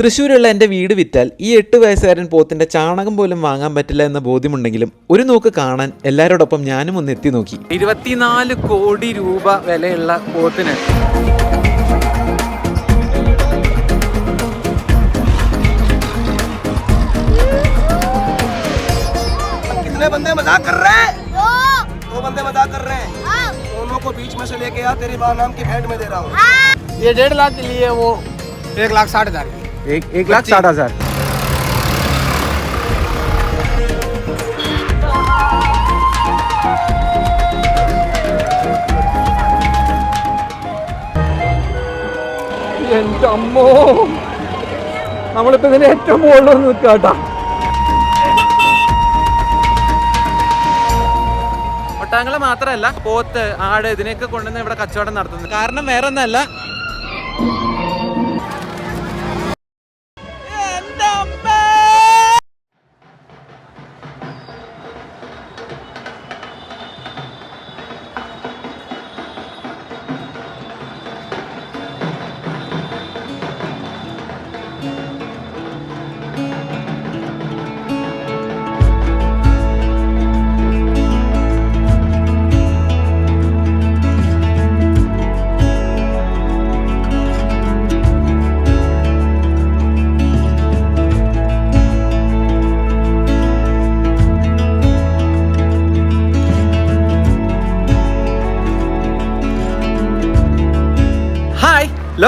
തൃശ്ശൂരുള്ള എൻ്റെ വീട് വിറ്റാൽ ഈ എട്ട് വയസ്സുകാരൻ പോത്തിൻ്റെ ചാണകം പോലും വാങ്ങാൻ പറ്റില്ല എന്ന ബോധ്യമുണ്ടെങ്കിലും ഒരു നോക്ക് കാണാൻ എല്ലാവരോടൊപ്പം ഞാനും ഒന്ന് എത്തി നോക്കി ഇരുപത്തിനാല് കോടി രൂപ വിലയുള്ള പോത്തിന് कितने बंदे मजाक कर रहे हैं दो बंदे मजाक कर रहे हैं दोनों को बीच में से लेके आ तेरी माँ नाम की भेंट में दे रहा हूँ ये डेढ़ लाख के लिए वो एक लाख साठ हजार की एक एक लाख साठ हजार എന്റെ അമ്മോ നമ്മളിപ്പോ ഇതിന് ഏറ്റവും മുകളിൽ നിൽക്കാട്ടാ ഒട്ടാങ്ങളെ മാത്രമല്ല പോത്ത് ആട് ഇതിനെയൊക്കെ കൊണ്ടുവന്ന് ഇവിടെ കച്ചവടം നടത്തുന്നത് കാരണം വേറെ ഒന്നല്ല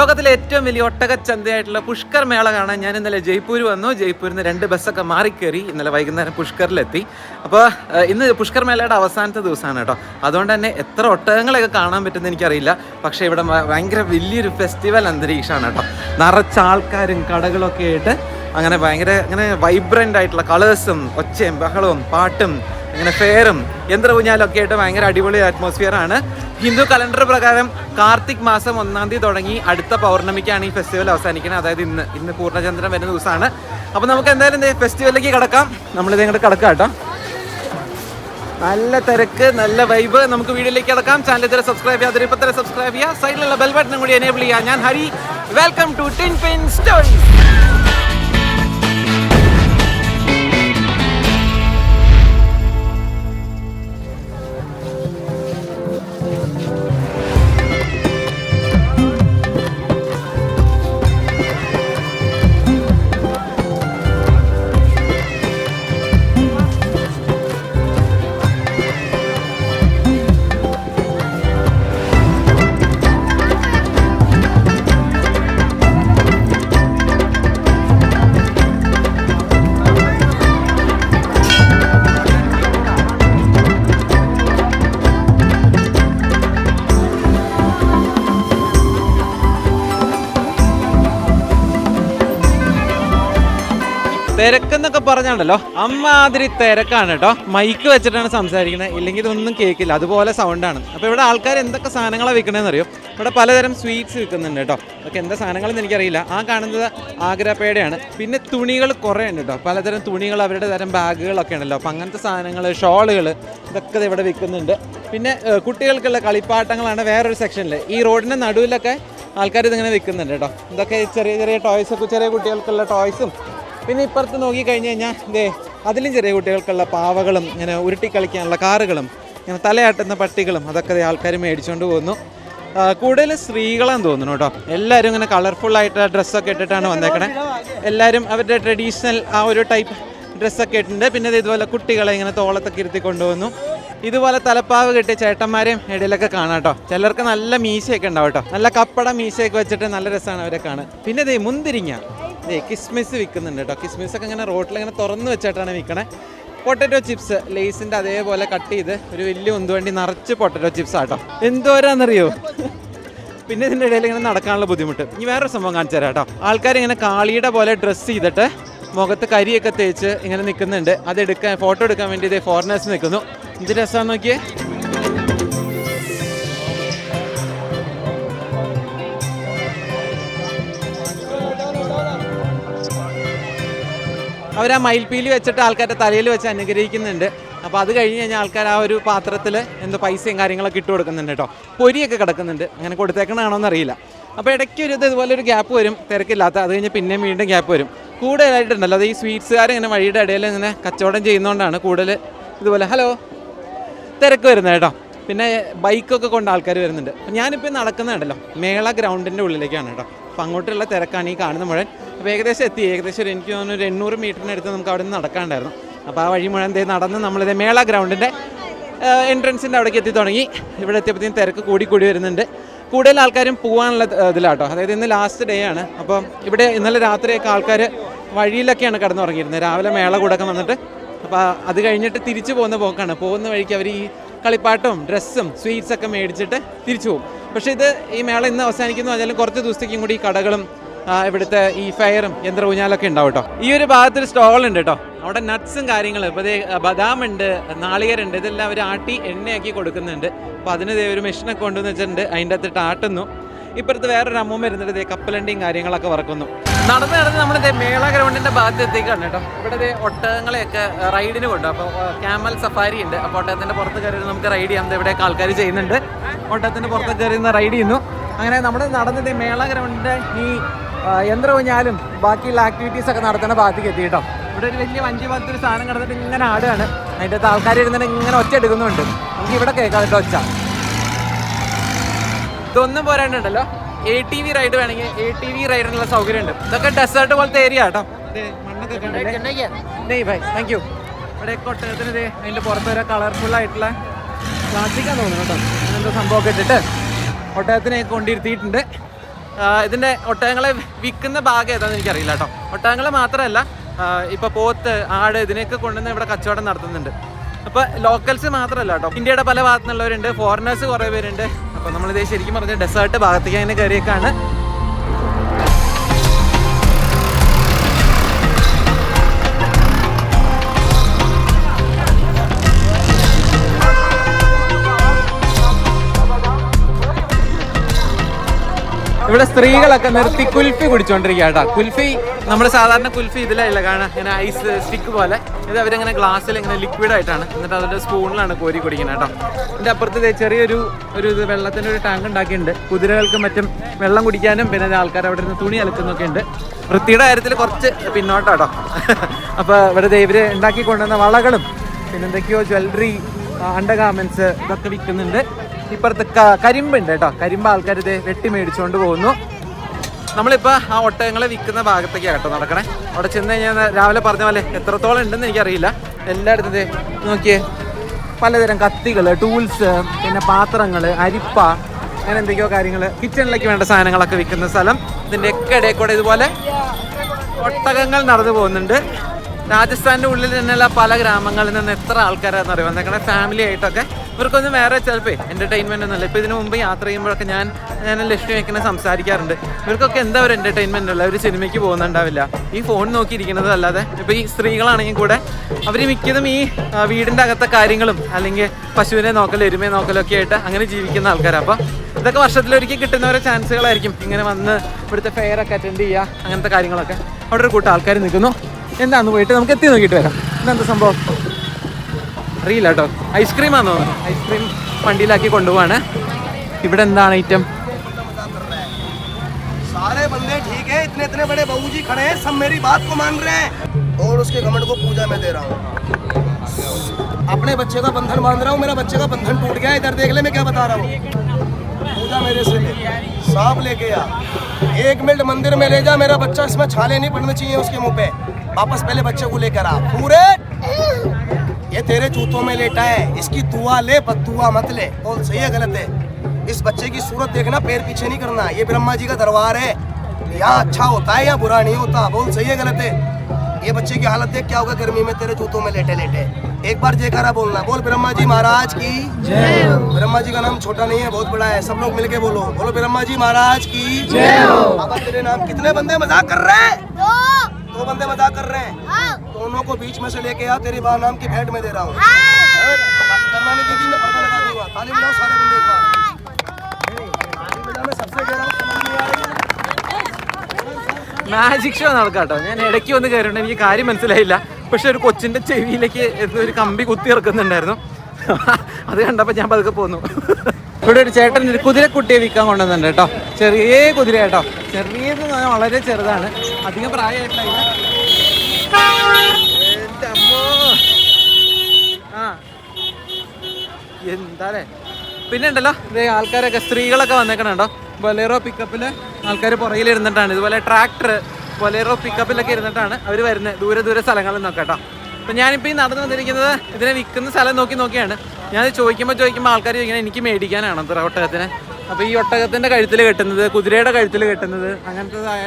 ലോകത്തിലെ ഏറ്റവും വലിയ ഒട്ടക ചന്തയായിട്ടുള്ള പുഷ്കർ മേള കാണാൻ ഞാൻ ഇന്നലെ ജയ്പൂർ വന്നു. ജയ്പൂരിൽ നിന്ന് രണ്ട് ബസ്സൊക്കെ മാറിക്കയറി ഇന്നലെ വൈകുന്നേരം പുഷ്കറിലെത്തി. അപ്പോൾ ഇന്ന് പുഷ്കർ മേളയുടെ അവസാനത്തെ ദിവസമാണ് കേട്ടോ. അതുകൊണ്ട് തന്നെ എത്ര ഒട്ടകങ്ങളൊക്കെ കാണാൻ പറ്റുമെന്ന് എനിക്കറിയില്ല. പക്ഷേ ഇവിടെ ഭയങ്കര വലിയൊരു ഫെസ്റ്റിവൽ അന്തരീക്ഷമാണ് കേട്ടോ. നിറച്ച ആൾക്കാരും കടകളൊക്കെ ആയിട്ട് അങ്ങനെ ഭയങ്കര അങ്ങനെ വൈബ്രന്റ് ആയിട്ടുള്ള കളേഴ്സും ഒച്ചയും ബഹളവും പാട്ടും അങ്ങനെ ഫെയറും യന്ത്രഊഞ്ഞാലും ഒക്കെ ആയിട്ട് ഭയങ്കര അടിപൊളി അറ്റ്മോസ്ഫിയർ ആണ്. ഹിന്ദു കലണ്ടർ പ്രകാരം കാർത്തിക് മാസം ഒന്നാം തീയതി തുടങ്ങി അടുത്ത പൗർണമിക്കാണ് ഈ ഫെസ്റ്റിവൽ അവസാനിക്കുന്നത്. അതായത് ഇന്ന് ഇന്ന് പൂർണചന്ദ്രൻ വരുന്ന ദിവസമാണ്. അപ്പോൾ നമുക്ക് എന്തായാലും ഫെസ്റ്റിവലിലേക്ക് കിടക്കാം. നമ്മളിത് ഇങ്ങോട്ട് കിടക്കാം കേട്ടോ. നല്ല തിരക്ക് നല്ല വൈബ് നമുക്ക് വീഡിയോയിലേക്ക് കിടക്കാം. ചാനൽ ഇതുവരെ സബ്സ്ക്രൈബ് ചെയ്യാതെ ഇപ്പം സബ്സ്ക്രൈബ് ചെയ്യുക. സൈഡിലുള്ള ബെൽ ബട്ടണും കൂടി എനേബിൾ ചെയ്യുക. ഞാൻ Hari. Welcome to Tin Pin Stories തിരക്കെന്നൊക്കെ പറഞ്ഞാണ്ടല്ലോ അമ്മാതിരി തിരക്കാണ് കേട്ടോ. മൈക്ക് വെച്ചിട്ടാണ് സംസാരിക്കുന്നത്. ഇല്ലെങ്കിൽ ഇതൊന്നും കേൾക്കില്ല അതുപോലെ സൗണ്ടാണ് അപ്പോൾ ഇവിടെ ആൾക്കാർ എന്തൊക്കെ സാധനങ്ങളാണ് വിൽക്കണമെന്ന് അറിയോ ഇവിടെ പലതരം സ്വീറ്റ്സ് വിൽക്കുന്നുണ്ട് കേട്ടോ. അതൊക്കെ എന്താ സാധനങ്ങളെന്ന് എനിക്കറിയില്ല. ആ കാണുന്നത് ആഗ്രപ്പേടയാണ്. പിന്നെ തുണികൾ കുറേ ഉണ്ട് കേട്ടോ. പലതരം തുണികൾ അവരുടെ തരം ബാഗുകളൊക്കെ ഉണ്ടല്ലോ അപ്പം അങ്ങനത്തെ സാധനങ്ങൾ ഷോളുകൾ ഇതൊക്കെ ഇവിടെ വിൽക്കുന്നുണ്ട്. പിന്നെ കുട്ടികൾക്കുള്ള കളിപ്പാട്ടങ്ങളാണ് വേറൊരു സെക്ഷനിൽ ഈ റോഡിന്റെ നടുവിലൊക്കെ ആൾക്കാർ ഇതിങ്ങനെ വിൽക്കുന്നുണ്ട് കേട്ടോ. ഇതൊക്കെ ചെറിയ ചെറിയ ടോയ്സൊക്കെ ചെറിയ കുട്ടികൾക്കുള്ള ടോയ്സും പിന്നെ ഇപ്പുറത്ത് നോക്കിക്കഴിഞ്ഞ് കഴിഞ്ഞാൽ ദേ അതിലും ചെറിയ കുട്ടികൾക്കുള്ള പാവകളും ഇങ്ങനെ ഉരുട്ടി കളിക്കാനുള്ള കാറുകളും ഇങ്ങനെ തലയാട്ടുന്ന പട്ടികളും അതൊക്കെ ആൾക്കാർ മേടിച്ചുകൊണ്ട് പോകുന്നു. കൂടുതൽ സ്ത്രീകളാന്ന് തോന്നുന്നു കേട്ടോ. എല്ലാവരും ഇങ്ങനെ കളർഫുള്ളായിട്ട് ഡ്രസ്സൊക്കെ ഇട്ടിട്ടാണ് വന്നേക്കണേ. എല്ലാവരും അവരുടെ ട്രഡീഷണൽ ആ ഒരു ടൈപ്പ് ഡ്രസ്സൊക്കെ ഇട്ടിട്ടുണ്ട്. പിന്നെ ഇതുപോലെ കുട്ടികളെ ഇങ്ങനെ തോളത്തൊക്കെ ഇരുത്തി കൊണ്ടുവന്നു ഇതുപോലെ തലപ്പാവ് കെട്ടിയ ചേട്ടന്മാരെയും ഇടയിലൊക്കെ കാണാം കേട്ടോ. ചിലർക്ക് നല്ല മീശയൊക്കെ ഉണ്ടാവും കേട്ടോ. നല്ല കപ്പട മീശയൊക്കെ വെച്ചിട്ട് നല്ല രസമാണ് അവരെ കാണാൻ. പിന്നെ ദേ മുന്തിരിങ്ങ. ദേ കിസ്മിസ് വിൽക്കുന്നുണ്ട് കേട്ടോ. കിസ്മിസ് ഒക്കെ ഇങ്ങനെ റോട്ടിൽ ഇങ്ങനെ തുറന്ന് വെച്ചിട്ടാണ് വിൽക്കണേ. പൊട്ടറ്റോ ചിപ്സ് ലേസിന്റെ അതേപോലെ കട്ട് ചെയ്ത് ഒരു വലിയ ഉന്തുവണ്ടി നിറച്ച് പൊട്ടറ്റോ ചിപ്സ് ആട്ടോ എന്തോരാന്നറിയോ? പിന്നെ ഇതിന്റെ ഇടയിൽ ഇങ്ങനെ നടക്കാനുള്ള ബുദ്ധിമുട്ട്. ഇനി വേറൊരു സംഭവം കാണിച്ചു തരാം കേട്ടോ. ആൾക്കാർ ഇങ്ങനെ കാളിയുടെ പോലെ ഡ്രസ്സ് ചെയ്തിട്ട് മുഖത്ത് കരിയൊക്കെ തേച്ച് ഇങ്ങനെ നിൽക്കുന്നുണ്ട്. അത് എടുക്കാൻ ഫോട്ടോ എടുക്കാൻ വേണ്ടി ഇതേ ഫോറിനേഴ്സ് നിൽക്കുന്നു. ഇത് രസമാണെന്ന് നോക്കിയേ. അവർ ആ മയിൽപ്പീലി വെച്ചിട്ട് ആൾക്കാരുടെ തലയിൽ വെച്ച് അനുഗ്രഹിക്കുന്നുണ്ട്. അപ്പോൾ അത് കഴിഞ്ഞ് കഴിഞ്ഞാൽ ആൾക്കാർ ആ ഒരു പാത്രത്തിൽ എന്തോ പൈസയും കാര്യങ്ങളൊക്കെ ഇട്ട് കൊടുക്കുന്നുണ്ട് കേട്ടോ. പൊരിയൊക്കെ കിടക്കുന്നുണ്ട്. അങ്ങനെ കൊടുത്തേക്കണാണോ എന്നറിയില്ല അപ്പോൾ ഇടയ്ക്ക് ഒരു ഇത് ഇതുപോലെ ഒരു ഗ്യാപ്പ് വരും തിരക്കില്ലാത്ത അത് കഴിഞ്ഞ് പിന്നെയും വീണ്ടും ഗ്യാപ്പ് വരും. കൂടുതലായിട്ടുണ്ടല്ലോ അത് ഈ സ്വീറ്റ്സുകാർ ഇങ്ങനെ വഴിയുടെ ഇടയിൽ ഇങ്ങനെ കച്ചവടം ചെയ്യുന്നതുകൊണ്ടാണ് കൂടുതൽ ഇതുപോലെ ഹലോ തിരക്ക് വരുന്നത് കേട്ടോ. പിന്നെ ബൈക്കൊക്കെ കൊണ്ട് ആൾക്കാർ വരുന്നുണ്ട്. ഞാനിപ്പോൾ നടക്കുന്നുണ്ടല്ലോ മേള ഗ്രൗണ്ടിന്റെ ഉള്ളിലേക്കാണ് കേട്ടോ. അപ്പം അങ്ങോട്ടുള്ള തിരക്കാണ് ഈ കാണുന്ന മുഴുവൻ. അപ്പോൾ ഏകദേശം എത്തി. ഏകദേശം ഒരു എനിക്ക് തോന്നുന്നു ഒരു എണ്ണൂറ് മീറ്ററിനടുത്ത് നമുക്ക് അവിടെ നിന്ന് നടക്കാണ്ടായിരുന്നു അപ്പോൾ ആ വഴി മുഴുവൻ ദേ നടന്ന് നമ്മളിത് മേള ഗ്രൗണ്ടിന്റെ എൻട്രൻസിന്റെ അവിടേക്ക് എത്തി തുടങ്ങി. ഇവിടെ എത്തിയപ്പോഴത്തേക്കും തിരക്ക് കൂടി കൂടി വരുന്നുണ്ട്. കൂടുതൽ ആൾക്കാരും പോകാനുള്ള ഇതിലാട്ടോ. അതായത് ഇന്ന് ലാസ്റ്റ് ഡേ ആണ്. അപ്പം ഇവിടെ ഇന്നലെ രാത്രിയൊക്കെ ആൾക്കാർ വഴിയിലൊക്കെയാണ് കടന്നുറങ്ങിയിരുന്നത്. രാവിലെ മേള കൂടൊക്കെ വന്നിട്ട്. അപ്പോൾ അത് കഴിഞ്ഞിട്ട് തിരിച്ചു പോകുന്ന പോക്കാണ്. പോകുന്ന വഴിക്ക് അവർ ഈ കളിപ്പാട്ടും ഡ്രസ്സും സ്വീറ്റ്സൊക്കെ മേടിച്ചിട്ട് തിരിച്ചു പോകും. പക്ഷേ ഇത് ഈ മേള ഇന്ന് അവസാനിക്കുന്നു. പറഞ്ഞാലും കുറച്ച് ദിവസത്തേക്കും കൂടി ഈ കടകളും ഇവിടുത്തെ ഈ ഫയറും യന്ത്ര ഊഞ്ഞാലൊക്കെ ഉണ്ടാവും കേട്ടോ ഈ ഒരു ഭാഗത്തൊരു സ്റ്റോൾ ഉണ്ട് കേട്ടോ അവിടെ നട്ട്സും കാര്യങ്ങളും ഇപ്പോൾ ബദാം ഉണ്ട് നാളികേരുണ്ട് ഇതെല്ലാം അവർ ആട്ടി എണ്ണയാക്കി കൊടുക്കുന്നുണ്ട്. അപ്പോൾ അതിന് ഒരു മെഷീനൊക്കെ കൊണ്ടുവന്ന് വെച്ചിട്ടുണ്ട്. അതിന്റെ അകത്തിട്ട് ആട്ടുന്നു. ഇപ്പുറത്ത് വേറൊരു അമ്മ വരുന്നിട്ട് ഇതേ കപ്പലണ്ടിയും കാര്യങ്ങളൊക്കെ വറക്കുന്നു. നടന്ന് നടന്ന് നമ്മൾ ദേ മേള ഗ്രൗണ്ടിന്റെ ഭാഗത്ത് എത്തിക്കാണ് കേട്ടോ. ഇവിടെ ഇതേ ഒട്ടകങ്ങളെയൊക്കെ റൈഡിന് കൊണ്ടു അപ്പോൾ ക്യാമൽ സഫാരി ഉണ്ട്. അപ്പോൾ ഒട്ടകത്തിന്റെ പുറത്ത് കയറി നമുക്ക് റൈഡ് ചെയ്യാം. ഇവിടെയൊക്കെ ആൾക്കാർ ചെയ്യുന്നുണ്ട്. ഒട്ടകത്തിന്റെ പുറത്ത് കയറി നിന്ന് റൈഡ് ചെയ്യുന്നു. അങ്ങനെ നമ്മൾ നടന്നത് മേള ഗ്രൗണ്ടിന്റെ ഈ ആ, യന്ത്ര ഊഞ്ഞാലും ബാക്കിയുള്ള ആക്ടിവിറ്റീസൊക്കെ നടത്തുന്ന ഭാഗത്തേക്ക് എത്തി കേട്ടോ. ഇവിടെ ഒരു വലിയ വഞ്ചി പോലത്തെ ഒരു സാധനം കിടന്നിട്ട് ഇങ്ങനെ ആടുകയാണ്. അതിന്റെ അകത്ത് ആൾക്കാർ ഇരുന്നിട്ട് ഇങ്ങനെ ഒച്ച എടുക്കുന്നുണ്ട്. നമുക്ക് ഇവിടെ കേൾക്കാം കേട്ടോ ഒച്ച. ഇതൊന്നും പോരാണ്ടുണ്ടല്ലോ എ ടി വി റൈഡ് വേണമെങ്കിൽ എ ടി വി റൈഡിനുള്ള സൗകര്യം ഉണ്ട് ഇതൊക്കെ ഡെസേർട്ട് പോലത്തെ ഏരിയ കേട്ടോ ദേ മണ്ണൊക്കെ? നെയ് ഭായ് താങ്ക് യു ഇവിടെ കൊട്ടകത്തിന് ഇത് അതിന്റെ പുറത്ത് വരെ കളർഫുൾ ആയിട്ടുള്ള പ്ലാസ്റ്റിക്കാണ് തോന്നുന്നു കേട്ടോ. അങ്ങനത്തെ സംഭവമൊക്കെ ഇട്ടിട്ട് ഒട്ടകത്തിനെ കൊണ്ടിരുത്തിയിട്ടുണ്ട്. ഇതിന്റെ ഒട്ടകങ്ങളെ വിൽക്കുന്ന ഭാഗം ഏതാണെന്ന് എനിക്കറിയില്ല കേട്ടോ. ഒട്ടകങ്ങളെ മാത്രമല്ല ആ, ഇപ്പൊ പോത്ത് ആട് ഇതിനെയൊക്കെ കൊണ്ടുവന്ന് ഇവിടെ കച്ചവടം നടത്തുന്നുണ്ട്. അപ്പൊ ലോക്കൽസ് മാത്രമല്ല കേട്ടോ. ഇന്ത്യയുടെ പല ഭാഗത്തുനിന്നുള്ളവരുണ്ട് ഫോറിനേഴ്സ് കുറേ പേരുണ്ട്. അപ്പൊ നമ്മളിത് ശരിക്കും പറഞ്ഞ ഡെസേർട്ട് ഭാഗത്തേക്ക് അങ്ങനെ കയറിയേക്കാണ് ഇവിടെ സ്ത്രീകളൊക്കെ നിർത്തി കുൽഫി കുടിച്ചോണ്ടിരിക്കുക കുൽഫി നമ്മുടെ സാധാരണ കുൽഫി ഇതിലല്ല കാണാം. ഇങ്ങനെ ഐസ് സ്റ്റിക്ക് പോലെ. ഇത് അവരിങ്ങനെ ഗ്ലാസ്സിൽ ഇങ്ങനെ ലിക്വിഡ് ആയിട്ടാണ്. എന്നിട്ട് അതിന്റെ സ്പൂണിലാണ് കോരി കുടിക്കുന്നത് കേട്ടോ. ഇതിന്റെ അപ്പുറത്ത് ചെറിയൊരു ഒരു ഇത് വെള്ളത്തിന്റെ ഒരു ടാങ്ക് ഉണ്ടാക്കിയിട്ടുണ്ട്. കുതിരകൾക്കും മറ്റും വെള്ളം കുടിക്കാനും പിന്നെ ആൾക്കാർ അവിടെ നിന്ന് തുണി അലക്കുന്നൊക്കെ ഉണ്ട്. വൃത്തിയുടെ കാര്യത്തിൽ കുറച്ച് പിന്നോട്ടാട്ടോ അപ്പോൾ ഇവിടെ ദേ ഇവർ ഉണ്ടാക്കി കൊണ്ടുവന്ന വളകളും പിന്നെ എന്തൊക്കെയോ ജ്വല്ലറി അണ്ടർ ഗാർമെന്റ്സ് ഇതൊക്കെ വിൽക്കുന്നുണ്ട്. ഇപ്പുറത്ത് കരിമ്പുണ്ട് കേട്ടോ. കരിമ്പ് ആൾക്കാർ ഇത് വെട്ടി മേടിച്ചുകൊണ്ട് പോകുന്നു. നമ്മളിപ്പോൾ ആ ഒട്ടകങ്ങളെ വിൽക്കുന്ന ഭാഗത്തേക്കാണ് കേട്ടോ നടക്കണേ. അവിടെ ചെന്ന് കഴിഞ്ഞാൽ രാവിലെ പറഞ്ഞ പോലെ എത്രത്തോളം ഉണ്ടെന്ന് എനിക്കറിയില്ല. എല്ലായിടത്തും നോക്കിയേ. പലതരം കത്തികൾ ടൂൾസ് പിന്നെ പാത്രങ്ങൾ അരിപ്പ അങ്ങനെ എന്തൊക്കെയോ കാര്യങ്ങൾ കിച്ചണിലേക്ക് വേണ്ട സാധനങ്ങളൊക്കെ വിൽക്കുന്ന സ്ഥലം. ഇതിന്റെ ഒക്കെ ഇടയിൽ കൂടെ ഇതുപോലെ ഒട്ടകങ്ങൾ നടന്നു പോകുന്നുണ്ട്. രാജസ്ഥാന്റെ ഉള്ളിൽ തന്നെയുള്ള പല ഗ്രാമങ്ങളിൽ നിന്ന് എത്ര ആൾക്കാരാണെന്ന് അറിയാം? എന്നൊക്കെ ഫാമിലി ആയിട്ടൊക്കെ. ഇവർക്കൊന്നും വേറെ ചിലപ്പോൾ എന്റർടൈൻമെന്റ് ഒന്നുമില്ല ഇപ്പോൾ ഇതിനു മുമ്പ് യാത്ര ചെയ്യുമ്പോഴൊക്കെ ഞാൻ ഞാൻ ലക്ഷ്മി സംസാരിക്കാറുണ്ട്. ഇവർക്കൊക്കെ എന്താ ഒരു എന്റർടൈൻമെന്റ് ഉള്ള? ഒരു സിനിമയ്ക്ക് പോകുന്നുണ്ടാവില്ല. ഈ ഫോൺ നോക്കിയിരിക്കുന്നത് അല്ലാതെ ഇപ്പോൾ ഈ സ്ത്രീകളാണെങ്കിൽ കൂടെ അവർ മിക്കതും ഈ വീടിന്റെ അകത്തെ കാര്യങ്ങളും അല്ലെങ്കിൽ പശുവിനെ നോക്കൽ എരുമയെ നോക്കലൊക്കെ ആയിട്ട് അങ്ങനെ ജീവിക്കുന്ന ആൾക്കാരാണ് അപ്പോൾ ഇതൊക്കെ വർഷത്തിലൊരിക്കൽ കിട്ടുന്ന ഓരോ ചാൻസുകളായിരിക്കും ഇങ്ങനെ വന്ന് ഇവിടുത്തെ ഫെയർ ഒക്കെ അറ്റൻഡ് ചെയ്യുക അങ്ങനത്തെ കാര്യങ്ങളൊക്കെ. അവിടെ ഒരു കൂട്ടം ആൾക്കാർ നിൽക്കുന്നു. എന്താണെന്ന് പോയിട്ട് നമുക്ക് എത്തി നോക്കിയിട്ട് വരാം. ഇതെന്താ സംഭവം? അറിയില്ല കേട്ടോ ഐസ്ക്രീമാന്ന് തോന്നുന്നു ഐസ്ക്രീം വണ്ടിയിലാക്കി കൊണ്ടുപോവാണ് ഇവിടെ എന്താണ് ഐറ്റം सारे बंदे ठीक है इतने इतने बड़े बहू जी खड़े हैं सब मेरी बात को मान रहे हैं और उसके घमंड को पूजा में दे रहा हूँ अपने बच्चे का बंधन बांध रहा हूँ मेरा बच्चे का बंधन टूट गया है, इधर देख ले मैं क्या बता रहा हूँ पूजा मेरे से ले सांप लेके आ एक मिनट मंदिर में ले जा मेरा बच्चा इसमें छाले नहीं पड़ने चाहिए उसके मुंह पे वापस पहले बच्चे को लेकर आ पूरे ये तेरे जूतों में लेटा है। इसकी दुआ ले बदुआ मत ले। बोल सही है गलत है? इस बच्चे की सूरत देखना पैर पीछे नहीं करना। ये ब्रह्मा जी का दरबार है। यहाँ अच्छा होता है या बुरा नहीं होता? बोल सही है गलत है? ये बच्चे की हालत देख क्या होगा गर्मी में तेरे जूतों में लेटे लेटे? एक बार जयकारा बोलना। बोल ब्रह्मा जी महाराज की। जय ब्रह्मा जी का नाम छोटा नहीं है बहुत बड़ा है। सब लोग मिलके बोलो। बोलो ब्रह्मा जी महाराज की। जय बाबा तेरे नाम कितने बंदे मज़ाक कर रहे हैं? दो। बंदे मज़ाक कर रहे हैं। दोनों को बीच में से लेके आ तेरी बाप नाम की भेंट में दे रहा हूँ करना नहीं दीदी मैं पर्दा लगा दूंगा ताली बजाओ सारे बंदे एक बार ताली बजा मैं सबसे कह रहा हूँ समझ नहीं आ रही മാജിക് ഷോ നടക്കാട്ടോ ഞാൻ ഇടയ്ക്ക് വന്ന് കയറിയിട്ട് എനിക്ക് കാര്യം മനസ്സിലായില്ല പക്ഷെ ഒരു കൊച്ചിന്റെ ചെവിയിലേക്ക് എന്തോ ഒരു കമ്പി കുത്തി ഇറക്കുന്നുണ്ടായിരുന്നു അത് കണ്ടപ്പോൾ ഞാൻ പതുക്കെ പോന്നു ഇവിടെ ഒരു ചേട്ടൻ ഒരു കുതിരക്കുട്ടിയെ വിൽക്കാൻ കൊണ്ടുവന്നിട്ടുണ്ട് കേട്ടോ ചെറിയ കുതിര കേട്ടോ ചെറിയത് എന്ന് പറഞ്ഞാൽ വളരെ ചെറുതാണ് അധികം പ്രായമായിട്ടില്ല എൻ്റെ അമ്മോ ആ എന്താലേ പിന്നെ ഉണ്ടല്ലോ ഇതേ ആൾക്കാരൊക്കെ സ്ത്രീകളൊക്കെ വന്നേക്കണുണ്ടോ? ബൊലേറോ പിക്കപ്പിൽ ആൾക്കാർ പുറകിൽ ഇരുന്നിട്ടാണ് ഇതുപോലെ ട്രാക്ടർ ബൊലേറോ പിക്കപ്പിലൊക്കെ ഇരുന്നിട്ടാണ് അവർ വരുന്നത് ദൂരെ ദൂരെ സ്ഥലങ്ങളിൽ നിന്നൊക്കെ കേട്ടോ. അപ്പം ഞാനിപ്പോൾ ഈ നടന്നു വന്നിരിക്കുന്നത് ഇതിനെ വിൽക്കുന്ന സ്ഥലം നോക്കി നോക്കിയാണ്. ഞാൻ ചോദിക്കുമ്പോൾ ചോദിക്കുമ്പോൾ ആൾക്കാർ ചോദിക്കുന്നത് എനിക്ക് മേടിക്കാനാണ് അത്ര ഒട്ടകത്തിന്? അപ്പോൾ ഈ ഒട്ടകത്തിന്റെ കഴുത്തിൽ കെട്ടുന്നത് കുതിരയുടെ കഴുത്തിൽ കെട്ടുന്നത് അങ്ങനത്തേതായ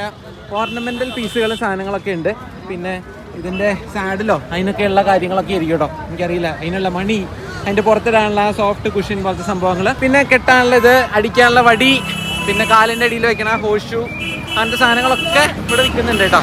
ഓർണമെന്റൽ പീസുകൾ സാധനങ്ങളൊക്കെ ഉണ്ട്. പിന്നെ ഇതിന്റെ സാഡിലോ? അതിനൊക്കെയുള്ള കാര്യങ്ങളൊക്കെ ആയിരിക്കും കേട്ടോ എനിക്കറിയില്ല. അതിനുള്ള മണി അതിന്റെ പുറത്തിടാനുള്ള സോഫ്റ്റ് കുഷൻ പോലത്തെ സംഭവങ്ങൾ പിന്നെ കെട്ടാനുള്ള ഇത് അടിക്കാനുള്ള വടി പിന്നെ കാലിന്റെ അടിയിൽ വെക്കണ ഹോഷു അങ്ങനത്തെ സാധനങ്ങളൊക്കെ ഇവിടെ വിൽക്കുന്നുണ്ട് കേട്ടോ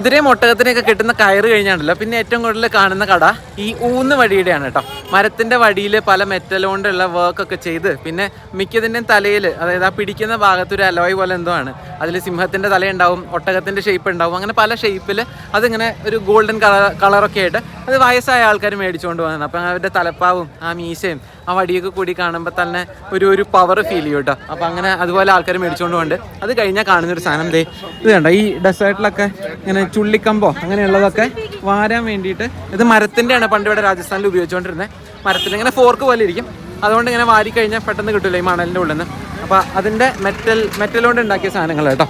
കുതിരയും ഒട്ടകത്തിനെയൊക്കെ കിട്ടുന്ന കയറ് കഴിഞ്ഞാണല്ലോ. പിന്നെ ഏറ്റവും കൂടുതൽ കാണുന്ന കട ഈ ഊന്ന് വടിയുടെയാണ് കേട്ടോ. മരത്തിന്റെ വടിയിൽ പല മെറ്റൽ കൊണ്ടുള്ള വർക്ക് ഒക്കെ ചെയ്ത് പിന്നെ മിക്കതിന്റെയും തലയിൽ അതായത് ആ പിടിക്കുന്ന ഭാഗത്ത് ഒരു അലോയ് പോലെ എന്തോ ആണ്. അതിൽ സിംഹത്തിന്റെ തലയുണ്ടാവും ഒട്ടകത്തിന്റെ ഷേപ്പ് ഉണ്ടാവും. അങ്ങനെ പല ഷേപ്പിൽ അതിങ്ങനെ ഒരു ഗോൾഡൻ കളർ കളറൊക്കെ ആയിട്ട് അത് വയസ്സായ ആൾക്കാർ മേടിച്ചുകൊണ്ട് പോകുന്നത് അപ്പം അവരുടെ തലപ്പാവും ആ മീശയും ആ വടിയൊക്കെ കൂടി കാണുമ്പോൾ തന്നെ ഒരു ഒരു പവർ ഫീൽ ചെയ്യും കേട്ടോ അപ്പം അങ്ങനെ അതുപോലെ ആൾക്കാർ മേടിച്ചുകൊണ്ട് പോകുന്നുണ്ട് അത് കഴിഞ്ഞാൽ കാണുന്നൊരു സാധനം ദേ ഇത് കണ്ടോ? ഈ ഡെസേർട്ടിലൊക്കെ ഇങ്ങനെ ചുള്ളിക്കമ്പോ അങ്ങനെയുള്ളതൊക്കെ വാരാൻ വേണ്ടിയിട്ട് ഇത് മരത്തിന്റെയാണ് പണ്ട് ഇവിടെ രാജസ്ഥാനിൽ ഉപയോഗിച്ചുകൊണ്ടിരുന്നത് മരത്തിൽ ഇങ്ങനെ ഫോർക്ക് പോലെ ഇരിക്കും. അതുകൊണ്ട് ഇങ്ങനെ വാരി കഴിഞ്ഞാൽ പെട്ടെന്ന് കിട്ടില്ല ഈ മണലിന്റെ ഉള്ളിൽ നിന്ന് അപ്പോൾ അതിന്റെ മെറ്റൽ മെറ്റൽ കൊണ്ട് ഉണ്ടാക്കിയ സാധനങ്ങൾ കേട്ടോ.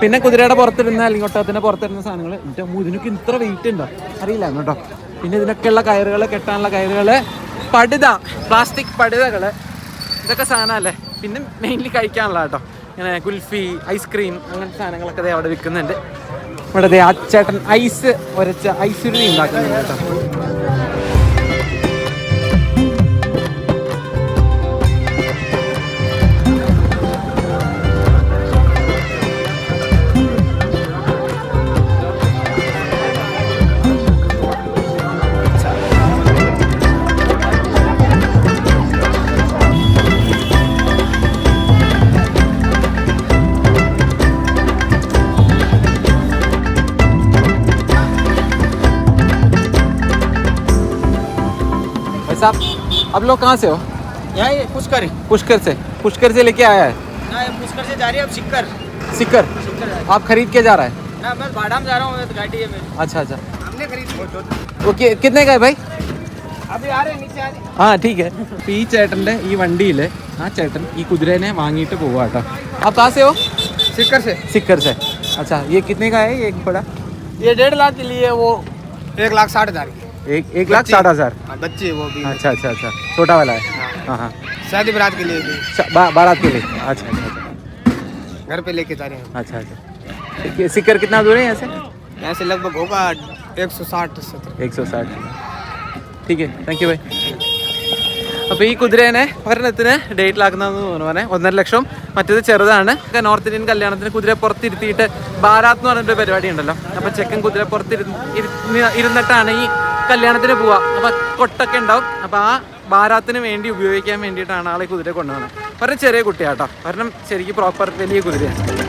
പിന്നെ കുതിരയുടെ പുറത്തിരുന്ന അല്ലെങ്കിൽ ഒട്ടകത്തിന്റെ പുറത്തിരുന്ന സാധനങ്ങൾ. അമ്മോ, ഇതിനൊക്കെ ഇത്ര വെയിറ്റ് ഉണ്ടോ? അറിയില്ല കേട്ടോ. പിന്നെ ഇതിനൊക്കെയുള്ള കയറുകൾ കെട്ടാനുള്ള കയറുകൾ പടുത പ്ലാസ്റ്റിക് പടുതകൾ ഇതൊക്കെ സാധനമല്ലേ പിന്നെ മെയിൻലി കഴിക്കാനുള്ള കേട്ടോ. ഇങ്ങനെ കുൽഫി ഐസ്ക്രീം അങ്ങനത്തെ സാധനങ്ങളൊക്കെ അവിടെ വിൽക്കുന്നുണ്ട്. ഇവിടെ ദേ ആ ചേട്ടൻ ഐസ് ഒരച്ച ഐസ് ഉണ്ടാക്കുന്നുണ്ട് കേട്ടോ. साहब आप लोग कहाँ से हो यहाँ ये पुष्कर पुष्कर से पुष्कर से लेके आया है ना ये पुष्कर से जा रही है अब सिक्कर सिक्कर आप खरीद के जा रहा है ना मैं भाड़ा में जा रहा हूँ मैं तो गाड़ी है मेरी अच्छा अच्छा हमने खरीदी वो कि- कितने का है भाई अभी आ रहे हैं नीचे आ रहे हैं। ആ ठीक है ഈ ചേട്ടൻ്റെ ഈ വണ്ടിയിൽ ആ ചേട്ടൻ ഈ കുതിരേനെ വാങ്ങിയിട്ട് പോവാ കേട്ടോ आप कहाँ से हो सिक्कर से सिक्कर से अच्छा ये कितने का है ये एक बड़ा ये डेढ़ लाख के लिए वो एक लाख साठ हजार की एक एक लाख साठ हज़ार। हाँ, बच्चे वो भी। अच्छा अच्छा अच्छा। छोटा वाला है। हाँ। हाँ, हाँ। शादी बारात के लिए भी। बारात के लिए। अच्छा अच्छा अच्छा। घर पे लेके जा रहे हैं। अच्छा अच्छा। सिक्कर कितना दूर है यहाँ से? यहाँ से लगभग होगा एक सौ साठ सत्तर। एक सौ साठ। ठीक है थैंक यू भाई। അപ്പോൾ ഈ കുതിരേനെ ഒരെണ്ണത്തിന് ഡേറ്റിലാക്കുന്നതെന്ന് തോന്നുന്നു ഒന്നര ലക്ഷം. മറ്റേത് ചെറുതാണ്. നോർത്ത് ഇന്ത്യൻ കല്യാണത്തിന് കുതിര പുറത്തിരുത്തിയിട്ട് ബാരാത്ത് എന്ന് പറഞ്ഞിട്ട് പരിപാടി ഉണ്ടല്ലോ. അപ്പോൾ ചെക്കൻ കുതിര പുറത്തിരുന്ന് ഇരുന്നിട്ടാണ് ഈ കല്യാണത്തിന് പോവുക അപ്പോൾ കൊട്ടൊക്കെ ഉണ്ടാവും. അപ്പോൾ ആ ബാരാത്തിന് വേണ്ടി ഉപയോഗിക്കാൻ വേണ്ടിയിട്ടാണ് ആളെ കുതിര കൊണ്ടുപോകുന്നത് പറഞ്ഞ ചെറിയ കുട്ടിയാട്ടോ പറഞ്ഞ ശരിക്കും പ്രോപ്പർ വലിയ കുതിരയാണ്.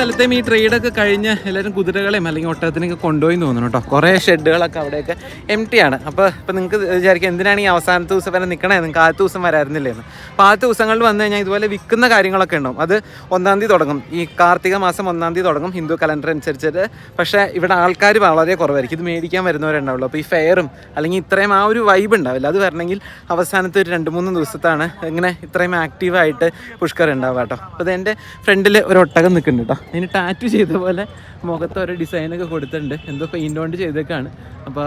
സ്ഥലത്തെയും ഈ ട്രേഡൊക്കെ കഴിഞ്ഞ് എല്ലാവരും കുതിരകളെയും അല്ലെങ്കിൽ ഒട്ടകത്തിനൊക്കെ കൊണ്ടുപോയി എന്ന് തോന്നുന്നു കേട്ടോ. കുറേ ഷെഡുകളൊക്കെ അവിടെയൊക്കെ എം ടി ആണ്. അപ്പോൾ ഇപ്പോൾ നിങ്ങൾക്ക് വിചാരിക്കാം എന്തിനാണ് ഈ അവസാനത്തെ ദിവസം വരെ നിൽക്കണേ നിങ്ങൾക്ക് ആദ്യത്തെ ദിവസം വരായിരുന്നില്ലേന്ന് അപ്പോൾ ആദ്യത്തെ ദിവസങ്ങളിൽ വന്നു കഴിഞ്ഞാൽ ഇതുപോലെ വിൽക്കുന്ന കാര്യങ്ങളൊക്കെ ഉണ്ടാവും. അത് ഒന്നാം തീയതി തുടങ്ങും. ഈ കാർത്തിക മാസം ഒന്നാം തീയതി തുടങ്ങും. ഹിന്ദു കലണ്ടർ അനുസരിച്ചിട്ട്. പക്ഷേ ഇവിടെ ആൾക്കാർ വളരെ കുറവായിരിക്കും. ഇത് മേടിക്കാൻ വരുന്നവരുണ്ടാവുള്ളൂ. അപ്പോൾ ഈ ഫെയറും അല്ലെങ്കിൽ ഇത്രയും ആ ഒരു വൈബ് ഉണ്ടാവില്ല. അത് വരണമെങ്കിൽ അവസാനത്തെ ഒരു രണ്ട് മൂന്ന് ദിവസത്താണ് ഇങ്ങനെ ഇത്രയും ആക്റ്റീവായിട്ട് പുഷ്കർ ഉണ്ടാവുക കേട്ടോ. അപ്പോൾ ഇത് എന്റെ ഫ്രണ്ടിൽ ഒരു ഒട്ടകം നിൽക്കുന്നുണ്ട് കേട്ടോ. അതിന് ടാറ്റു ചെയ്ത പോലെ മുഖത്ത് ഓരോ ഡിസൈനൊക്കെ കൊടുത്തിട്ടുണ്ട്. എന്തോ പെയിന്റ് കൊണ്ട് ചെയ്തേക്കാണ്. അപ്പോൾ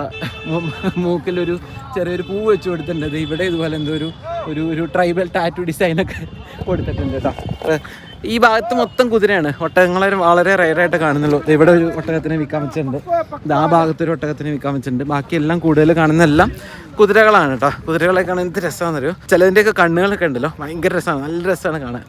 മൂക്കിലൊരു ചെറിയൊരു പൂ വെച്ച് കൊടുത്തിട്ടുണ്ട്. ദേ ഇവിടെ ഇതുപോലെ എന്തോ ഒരു ഒരു ഒരു ട്രൈബൽ ടാറ്റു ഡിസൈനൊക്കെ കൊടുത്തിട്ടുണ്ട് കേട്ടോ ഈ ഭാഗത്ത് മൊത്തം കുതിരയാണ്. ഒട്ടകങ്ങളെ വളരെ റയറായിട്ട് കാണുന്നുള്ളൂ. ഇവിടെ ഒരു ഒട്ടകത്തിനെ വിൽക്കാൻ വെച്ചിട്ടുണ്ട്. ആ ആ ഭാഗത്തൊരു ഒട്ടകത്തിനെ വിൽക്കാൻ വെച്ചിട്ടുണ്ട്. ബാക്കിയെല്ലാം കൂടുതൽ കാണുന്ന എല്ലാം കുതിരകളാണ് കേട്ടോ കുതിരകളെ കാണാൻ എന്ത് രസമാണെന്നറിയോ ചിലതിന്റെയൊക്കെ കണ്ണുകളൊക്കെ ഉണ്ടല്ലോ. ഭയങ്കര രസമാണ് നല്ല രസമാണ് കാണാൻ.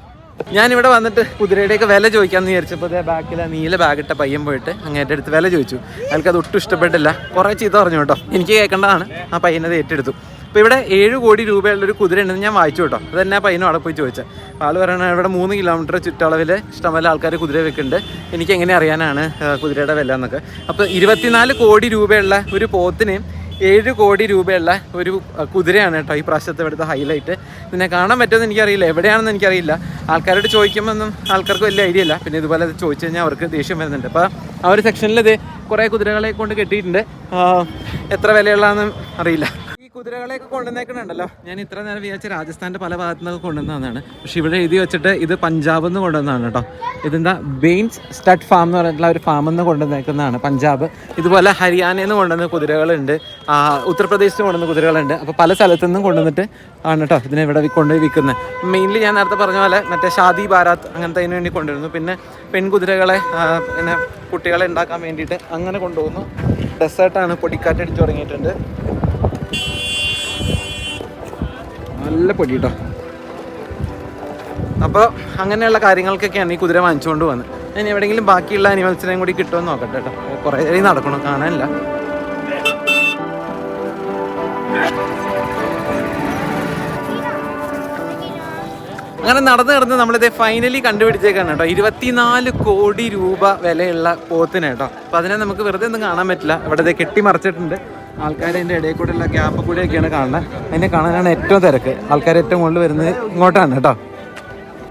ഞാൻ ഇവിടെ വന്നിട്ട് കുതിരയുടെയൊക്കെ വില ചോദിക്കാമെന്ന് വിചാരിച്ചപ്പോൾ അതേ ബാക്കിൽ ആ നീല ബാഗിട്ട പയ്യൻ പോയിട്ട് അങ്ങേറ്റ അടുത്ത് വില ചോദിച്ചു. അയാൾക്ക് അത് ഒട്ടും ഇഷ്ടപ്പെട്ടില്ല. കുറേ ചീത്ത പറഞ്ഞു കേട്ടോ. എനിക്ക് കേൾക്കേണ്ടതാണ്. ആ പയ്യനത് ഏറ്റെടുത്തു. അപ്പോൾ ഇവിടെ ഏഴ് കോടി രൂപയുള്ള ഒരു കുതിര ഉണ്ടെന്ന് ഞാൻ വായിച്ചു കേട്ടോ. അത് തന്നെ പയ്യനും അവിടെ പോയി ചോദിച്ചത്. അപ്പോൾ ആൾ പറയണ ഇവിടെ മൂന്ന് കിലോമീറ്റർ ചുറ്റളവിൽ ഇഷ്ടംപോലെ ആൾക്കാർ കുതിര വെക്കുന്നുണ്ട്. എനിക്ക് എങ്ങനെ അറിയാനാണ് കുതിരയുടെ വില എന്നൊക്കെ. അപ്പോൾ ഇരുപത്തിനാല് കോടി രൂപയുള്ള ഒരു പോത്തിനെയും ഏഴ് കോടി രൂപയുള്ള ഒരു കുതിരയാണ് കേട്ടോ ഈ പ്രാവശ്യത്തെ ഇവിടുത്തെ ഹൈലൈറ്റ് പിന്നെ കാണാൻ പറ്റുമെന്ന് എനിക്കറിയില്ല. എവിടെയാണെന്ന് എനിക്കറിയില്ല. ആൾക്കാരോട് ചോദിക്കുമ്പോൾ ആൾക്കാർക്ക് വലിയ ഐഡിയ ഇല്ല. പിന്നെ ഇതുപോലെ ചോദിച്ചു കഴിഞ്ഞാൽ അവർക്ക് ദേഷ്യം വരുന്നുണ്ട്. അപ്പോൾ ആ ഒരു സെക്ഷനിൽ ഇത് കുറേ കുതിരകളെ കൊണ്ട് കെട്ടിയിട്ടുണ്ട്. എത്ര വിലയുള്ളതെന്ന് അറിയില്ല. കുതിരകളെയൊക്കെ കൊണ്ടുവന്നേക്കണുണ്ടല്ലോ. ഞാൻ ഇത്ര നേരം വിചാരിച്ച രാജസ്ഥാന്റെ പല ഭാഗത്തു നിന്നൊക്കെ കൊണ്ടുവന്നതാണ്. പക്ഷെ ഇവിടെ എഴുതി വെച്ചിട്ട് ഇത് പഞ്ചാബിൽ നിന്ന് കൊണ്ടുവന്നതാണ് കേട്ടോ. ഇതെന്താ? ബെയിൻസ് സ്റ്റഡ് ഫാം എന്ന് പറഞ്ഞിട്ടുള്ള ഒരു ഫാമിൽ നിന്ന് കൊണ്ടുവന്നേക്കുന്നതാണ് പഞ്ചാബ്. ഇതുപോലെ ഹരിയാനയിൽ നിന്ന് കൊണ്ടുവന്ന കുതിരകളുണ്ട്. ഉത്തർപ്രദേശിൽ നിന്ന് കൊണ്ടുവന്ന കുതിരകളുണ്ട്. അപ്പോൾ പല സ്ഥലത്തു നിന്നും കൊണ്ടുവന്നിട്ട് ആണ് കേട്ടോ ഇതിനെ ഇവിടെ കൊണ്ടുപോയി വിൽക്കുന്നത് മെയിൻലി ഞാൻ നേരത്തെ പറഞ്ഞ പോലെ മറ്റേ ഷാദി ബാരാത്ത് അങ്ങനത്തെ അതിന് വേണ്ടി കൊണ്ടുവരുന്നു. പിന്നെ പെൺകുതിരകളെ പിന്നെ കുട്ടികളെ ഉണ്ടാക്കാൻ വേണ്ടിയിട്ട് അങ്ങനെ കൊണ്ടുപോകുന്നു. ഡെസേർട്ടാണ് പൊടിക്കാറ്റടിച്ച് തുടങ്ങിയിട്ടുണ്ട്. നല്ല പൊടി കേട്ടോ അപ്പോൾ അങ്ങനെയുള്ള കാര്യങ്ങൾക്കൊക്കെയാണ് ഈ കുതിര വാങ്ങിച്ചുകൊണ്ട് വന്നത്. ഇനി എവിടെയെങ്കിലും ബാക്കിയുള്ള അനിമൽസിനെയും കൂടി കിട്ടുമെന്ന് നോക്കട്ടെ കേട്ടോ കുറേ നേരം നടക്കണം കാണാനില്ല. അങ്ങനെ നടന്ന് നടന്ന് നമ്മളിത് ഫൈനലി കണ്ടുപിടിച്ചേക്കാണ് കേട്ടോ ഇരുപത്തിനാല് കോടി രൂപ വിലയുള്ള പോത്തിനെ കേട്ടോ അപ്പോൾ അതിനെ നമുക്ക് വെറുതെ ഒന്നും കാണാൻ പറ്റില്ല. ഇവിടെ കെട്ടി മറിച്ചിട്ടുണ്ട് ആൾക്കാർ അതിന്റെ ഇടയിൽ കൂടെയുള്ള ഗ്യാപ്പ് കൂടെയൊക്കെയാണ് കാണുന്നത്. അതിനെ കാണാനാണ് ഏറ്റവും തിരക്ക്. ആൾക്കാർ ഏറ്റവും കൂടുതൽ വരുന്നത് ഇങ്ങോട്ടാണ് കേട്ടോ.